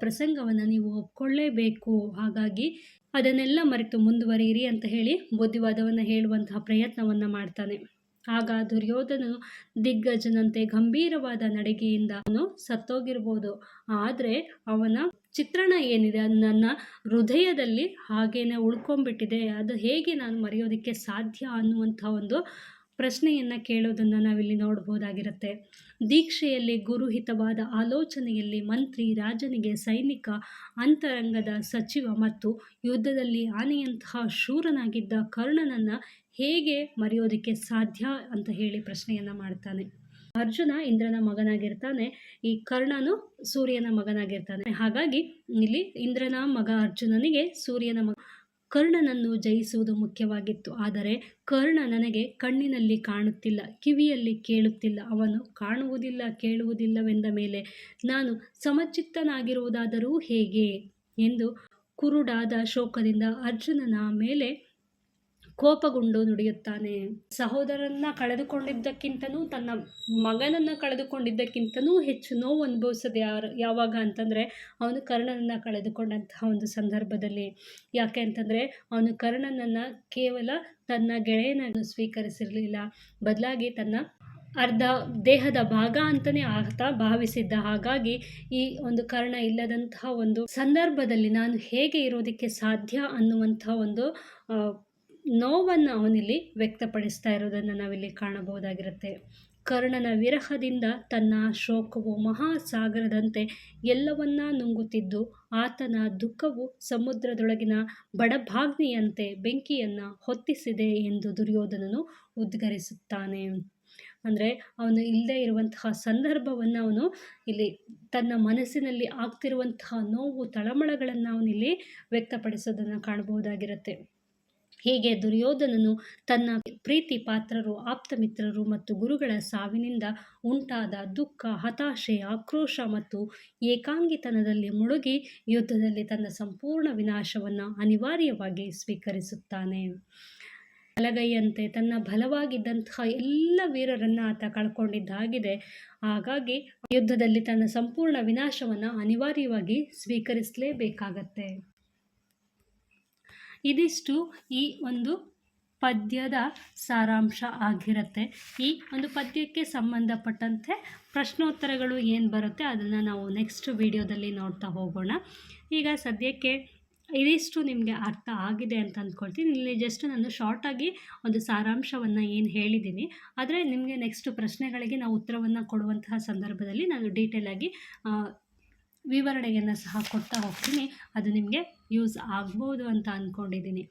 ಪ್ರಸಂಗವನ್ನು ನೀವು ಒಪ್ಕೊಳ್ಳೇಬೇಕು. ಹಾಗಾಗಿ ಅದನ್ನೆಲ್ಲ ಮರೆತು ಮುಂದುವರಿಯಿರಿ ಅಂತ ಹೇಳಿ ಬುದ್ಧಿವಾದವನ್ನು ಹೇಳುವಂತಹ ಪ್ರಯತ್ನವನ್ನು ಮಾಡ್ತಾನೆ. ಆಗ ದುರ್ಯೋಧನನು ದಿಗ್ಗಜನಂತೆ ಗಂಭೀರವಾದ ನಡಿಗೆಯಿಂದ ಅವನು ಸತ್ತೋಗಿರ್ಬೋದು. ಆದರೆ ಅವನ ಚಿತ್ರಣ ಏನಿದೆ? ನನ್ನ ಹೃದಯದಲ್ಲಿ ಹಾಗೇನೆ ಉಳ್ಕೊಂಡ್ಬಿಟ್ಟಿದೆ. ಅದು ಹೇಗೆ ನಾನು ಮರೆಯೋದಕ್ಕೆ ಸಾಧ್ಯ ಅನ್ನುವಂಥ ಒಂದು ಪ್ರಶ್ನೆಯನ್ನು ಕೇಳೋದನ್ನು ನಾವಿಲ್ಲಿ ನೋಡ್ಬೋದಾಗಿರುತ್ತೆ. ದೀಕ್ಷೆಯಲ್ಲಿ ಗುರುಹಿತವಾದ ಆಲೋಚನೆಯಲ್ಲಿ ಮಂತ್ರಿ, ರಾಜನಿಗೆ ಸೈನಿಕ, ಅಂತರಂಗದ ಸಚಿವ ಮತ್ತು ಯುದ್ಧದಲ್ಲಿ ಆನೆಯಂತಹ ಶೂರನಾಗಿದ್ದ ಕರ್ಣನನ್ನು ಹೇಗೆ ಮರೆಯೋದಕ್ಕೆ ಸಾಧ್ಯ ಅಂತ ಹೇಳಿ ಪ್ರಶ್ನೆಯನ್ನು ಮಾಡ್ತಾನೆ. ಅರ್ಜುನ ಇಂದ್ರನ ಮಗನಾಗಿರ್ತಾನೆ, ಈ ಕರ್ಣನು ಸೂರ್ಯನ ಮಗನಾಗಿರ್ತಾನೆ. ಹಾಗಾಗಿ ಇಲ್ಲಿ ಇಂದ್ರನ ಮಗ ಅರ್ಜುನನಿಗೆ ಸೂರ್ಯನ ಮಗ ಕರ್ಣನನ್ನು ಜಯಿಸುವುದು ಮುಖ್ಯವಾಗಿತ್ತು. ಆದರೆ ಕರ್ಣ ನನಗೆ ಕಣ್ಣಿನಲ್ಲಿ ಕಾಣುತ್ತಿಲ್ಲ, ಕಿವಿಯಲ್ಲಿ ಕೇಳುತ್ತಿಲ್ಲ. ಅವನು ಕಾಣುವುದಿಲ್ಲ, ಕೇಳುವುದಿಲ್ಲವೆಂದ ಮೇಲೆ ನಾನು ಸಮಚಿತ್ತನಾಗಿರುವುದಾದರೂ ಹೇಗೆ? ಎಂದು ಕುರುಡಾದ ಶೋಕದಿಂದ ಅರ್ಜುನನ ಮೇಲೆ ಕೋಪಗೊಂಡು ನುಡಿಯುತ್ತಾನೆ. ಸಹೋದರನ್ನ ಕಳೆದುಕೊಂಡಿದ್ದಕ್ಕಿಂತನೂ, ತನ್ನ ಮಗನನ್ನು ಕಳೆದುಕೊಂಡಿದ್ದಕ್ಕಿಂತನೂ ಹೆಚ್ಚು ನೋವು ಅನುಭವಿಸೋದು ಯಾರು, ಯಾವಾಗ ಅಂತಂದರೆ, ಅವನು ಕರ್ಣನನ್ನು ಕಳೆದುಕೊಂಡಂತಹ ಒಂದು ಸಂದರ್ಭದಲ್ಲಿ. ಯಾಕೆ ಅಂತಂದರೆ, ಅವನು ಕರ್ಣನನ್ನು ಕೇವಲ ತನ್ನ ಗೆಳೆಯನನ್ನು ಸ್ವೀಕರಿಸಿರಲಿಲ್ಲ. ಬದಲಾಗಿ ತನ್ನ ಅರ್ಧ ದೇಹದ ಭಾಗ ಅಂತಲೇ ಆತ ಭಾವಿಸಿದ್ದ. ಹಾಗಾಗಿ, ಈ ಒಂದು ಕರ್ಣ ಇಲ್ಲದಂತಹ ಒಂದು ಸಂದರ್ಭದಲ್ಲಿ ನಾನು ಹೇಗೆ ಇರೋದಕ್ಕೆ ಸಾಧ್ಯ ಅನ್ನುವಂಥ ಒಂದು ನೋವನ್ನು ಅವನಿಲ್ಲಿ ವ್ಯಕ್ತಪಡಿಸ್ತಾ ಇರೋದನ್ನು ನಾವಿಲ್ಲಿ ಕಾಣಬಹುದಾಗಿರುತ್ತೆ. ಕರ್ಣನ ವಿರಹದಿಂದ ತನ್ನ ಶೋಕವು ಮಹಾಸಾಗರದಂತೆ ಎಲ್ಲವನ್ನ ನುಂಗುತ್ತಿದ್ದು, ಆತನ ದುಃಖವು ಸಮುದ್ರದೊಳಗಿನ ಬಡಭಾಗ್ನಿಯಂತೆ ಬೆಂಕಿಯನ್ನು ಹೊತ್ತಿಸಿದೆ ಎಂದು ದುರ್ಯೋಧನನು ಉದ್ಗರಿಸುತ್ತಾನೆ. ಅಂದರೆ ಅವನು ಇಲ್ಲದೆ ಇರುವಂತಹ ಸಂದರ್ಭವನ್ನು ಅವನು ಇಲ್ಲಿ ತನ್ನ ಮನಸ್ಸಿನಲ್ಲಿ ಆಗ್ತಿರುವಂತಹ ನೋವು, ತಳಮಳಗಳನ್ನು ಅವನಿಲ್ಲಿ ವ್ಯಕ್ತಪಡಿಸೋದನ್ನು ಕಾಣಬಹುದಾಗಿರುತ್ತೆ. ಹೀಗೆ ದುರ್ಯೋಧನನು ತನ್ನ ಪ್ರೀತಿ ಪಾತ್ರರು, ಆಪ್ತ ಮಿತ್ರರು ಮತ್ತು ಗುರುಗಳ ಸಾವಿನಿಂದ ಉಂಟಾದ ದುಃಖ, ಹತಾಶೆ, ಆಕ್ರೋಶ ಮತ್ತು ಏಕಾಂಗಿತನದಲ್ಲಿ ಮುಳುಗಿ ಯುದ್ಧದಲ್ಲಿ ತನ್ನ ಸಂಪೂರ್ಣ ವಿನಾಶವನ್ನು ಅನಿವಾರ್ಯವಾಗಿ ಸ್ವೀಕರಿಸುತ್ತಾನೆ. ಬಲಗೈಯಂತೆ ತನ್ನ ಬಲವಾಗಿದ್ದಂತಹ ಎಲ್ಲ ವೀರರನ್ನು ಆತ ಕಳ್ಕೊಂಡಿದ್ದಾಗಿದೆ. ಹಾಗಾಗಿ ಯುದ್ಧದಲ್ಲಿ ತನ್ನ ಸಂಪೂರ್ಣ ವಿನಾಶವನ್ನು ಅನಿವಾರ್ಯವಾಗಿ ಸ್ವೀಕರಿಸಲೇಬೇಕಾಗತ್ತೆ. ಇದಿಷ್ಟು ಈ ಒಂದು ಪದ್ಯದ ಸಾರಾಂಶ ಆಗಿರುತ್ತೆ. ಈ ಒಂದು ಪದ್ಯಕ್ಕೆ ಸಂಬಂಧಪಟ್ಟಂತೆ ಪ್ರಶ್ನೋತ್ತರಗಳು ಏನು ಬರುತ್ತೆ ಅದನ್ನು ನಾವು ನೆಕ್ಸ್ಟ್ ವಿಡಿಯೋದಲ್ಲಿ ನೋಡ್ತಾ ಹೋಗೋಣ. ಈಗ ಸದ್ಯಕ್ಕೆ ಇದಿಷ್ಟು ನಿಮಗೆ ಅರ್ಥ ಆಗಿದೆ ಅಂತ ಅಂದ್ಕೊಳ್ತೀನಿ ಇಲ್ಲಿ ಜಸ್ಟ್ ನಾನು ಶಾರ್ಟಾಗಿ ಒಂದು ಸಾರಾಂಶವನ್ನು ಏನು ಹೇಳಿದ್ದೀನಿ ಆದರೆ ನಿಮಗೆ ನೆಕ್ಸ್ಟ್ ಪ್ರಶ್ನೆಗಳಿಗೆ ನಾವು ಉತ್ತರವನ್ನು ಕೊಡುವಂತಹ ಸಂದರ್ಭದಲ್ಲಿ ನಾನು ಡೀಟೇಲಾಗಿ ವಿವರಣೆಯನ್ನು ಸಹ ಕೊಡ್ತಾ ಹೋಗ್ತೀನಿ. ಅದು ನಿಮಗೆ ಯೂಸ್ ಆಗ್ಬೋದು ಅಂತ ಅಂದ್ಕೊಂಡಿದ್ದೀನಿ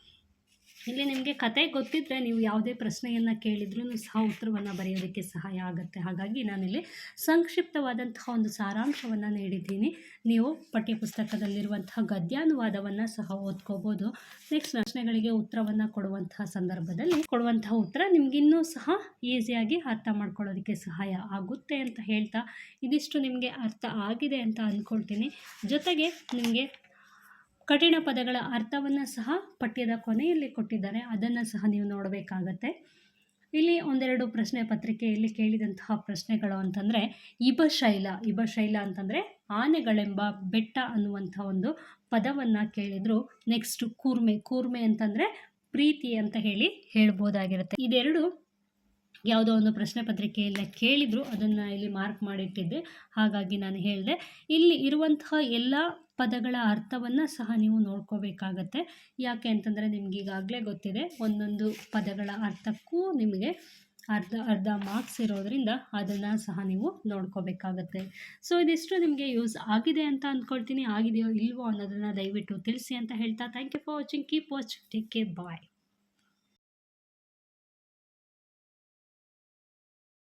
ಇಲ್ಲಿ ನಿಮಗೆ ಕತೆ ಗೊತ್ತಿದ್ದರೆ ನೀವು ಯಾವುದೇ ಪ್ರಶ್ನೆಯನ್ನು ಕೇಳಿದ್ರೂ ಸಹ ಉತ್ತರವನ್ನು ಬರೆಯೋದಕ್ಕೆ ಸಹಾಯ ಆಗುತ್ತೆ. ಹಾಗಾಗಿ ನಾನಿಲ್ಲಿ ಸಂಕ್ಷಿಪ್ತವಾದಂತಹ ಒಂದು ಸಾರಾಂಶವನ್ನು ನೀಡಿದ್ದೀನಿ. ನೀವು ಪಠ್ಯಪುಸ್ತಕದಲ್ಲಿರುವಂತಹ ಗದ್ಯಾನುವಾದವನ್ನು ಸಹ ಓದ್ಕೋಬೋದು. ನೆಕ್ಸ್ಟ್ ಪ್ರಶ್ನೆಗಳಿಗೆ ಉತ್ತರವನ್ನು ಕೊಡುವಂತಹ ಸಂದರ್ಭದಲ್ಲಿ ಕೊಡುವಂತಹ ಉತ್ತರ ನಿಮಗಿನ್ನೂ ಸಹ ಈಸಿಯಾಗಿ ಅರ್ಥ ಮಾಡ್ಕೊಳ್ಳೋದಕ್ಕೆ ಸಹಾಯ ಆಗುತ್ತೆ ಅಂತ ಹೇಳ್ತಾ ಇದಿಷ್ಟು ನಿಮಗೆ ಅರ್ಥ ಆಗಿದೆ ಅಂತ ಅಂದ್ಕೊಳ್ತೀನಿ ಜೊತೆಗೆ ನಿಮಗೆ ಕಠಿಣ ಪದಗಳ ಅರ್ಥವನ್ನು ಸಹ ಪಠ್ಯದ ಕೊನೆಯಲ್ಲಿ ಕೊಟ್ಟಿದ್ದಾರೆ. ಅದನ್ನು ಸಹ ನೀವು ನೋಡಬೇಕಾಗತ್ತೆ. ಇಲ್ಲಿ ಒಂದೆರಡು ಪ್ರಶ್ನೆ ಪತ್ರಿಕೆಯಲ್ಲಿ ಕೇಳಿದಂತಹ ಪ್ರಶ್ನೆಗಳು ಅಂತಂದರೆ ಇಬಶೈಲ ಇಬಶೈಲ ಅಂತಂದರೆ ಆನೆಗಳೆಂಬ ಬೆಟ್ಟ ಅನ್ನುವಂಥ ಒಂದು ಪದವನ್ನು ಕೇಳಿದ್ರು. ನೆಕ್ಸ್ಟ್ ಕೂರ್ಮೆ ಕೂರ್ಮೆ ಅಂತಂದರೆ ಪ್ರೀತಿ ಅಂತ ಹೇಳಿ ಹೇಳ್ಬೋದಾಗಿರುತ್ತೆ. ಇದೆರಡು ಯಾವುದೋ ಒಂದು ಪ್ರಶ್ನೆ ಪತ್ರಿಕೆಯಲ್ಲಿ ಕೇಳಿದರು, ಅದನ್ನು ಇಲ್ಲಿ ಮಾರ್ಕ್ ಮಾಡಿಟ್ಟಿದ್ದೆ. ಹಾಗಾಗಿ ನಾನು ಹೇಳಿದೆ, ಇಲ್ಲಿ ಇರುವಂತಹ ಎಲ್ಲ ಪದಗಳ ಅರ್ಥವನ್ನು ಸಹ ನೀವು ನೋಡ್ಕೋಬೇಕಾಗತ್ತೆ. ಯಾಕೆ ಅಂತಂದರೆ ನಿಮ್ಗೆ ಈಗಾಗಲೇ ಗೊತ್ತಿದೆ, ಒಂದೊಂದು ಪದಗಳ ಅರ್ಥಕ್ಕೂ ನಿಮಗೆ ಅರ್ಧ ಅರ್ಧ ಮಾರ್ಕ್ಸ್ ಇರೋದರಿಂದ ಅದನ್ನು ಸಹ ನೀವು ನೋಡ್ಕೋಬೇಕಾಗತ್ತೆ. ಸೊ ಇದಿಷ್ಟು ನಿಮಗೆ ಯೂಸ್ ಆಗಿದೆ ಅಂತ ಅಂದ್ಕೊಳ್ತೀನಿ ಆಗಿದೆಯೋ ಇಲ್ವೋ ಅನ್ನೋದನ್ನು ದಯವಿಟ್ಟು ತಿಳಿಸಿ ಅಂತ ಹೇಳ್ತಾ thank you for watching keep watch take care bye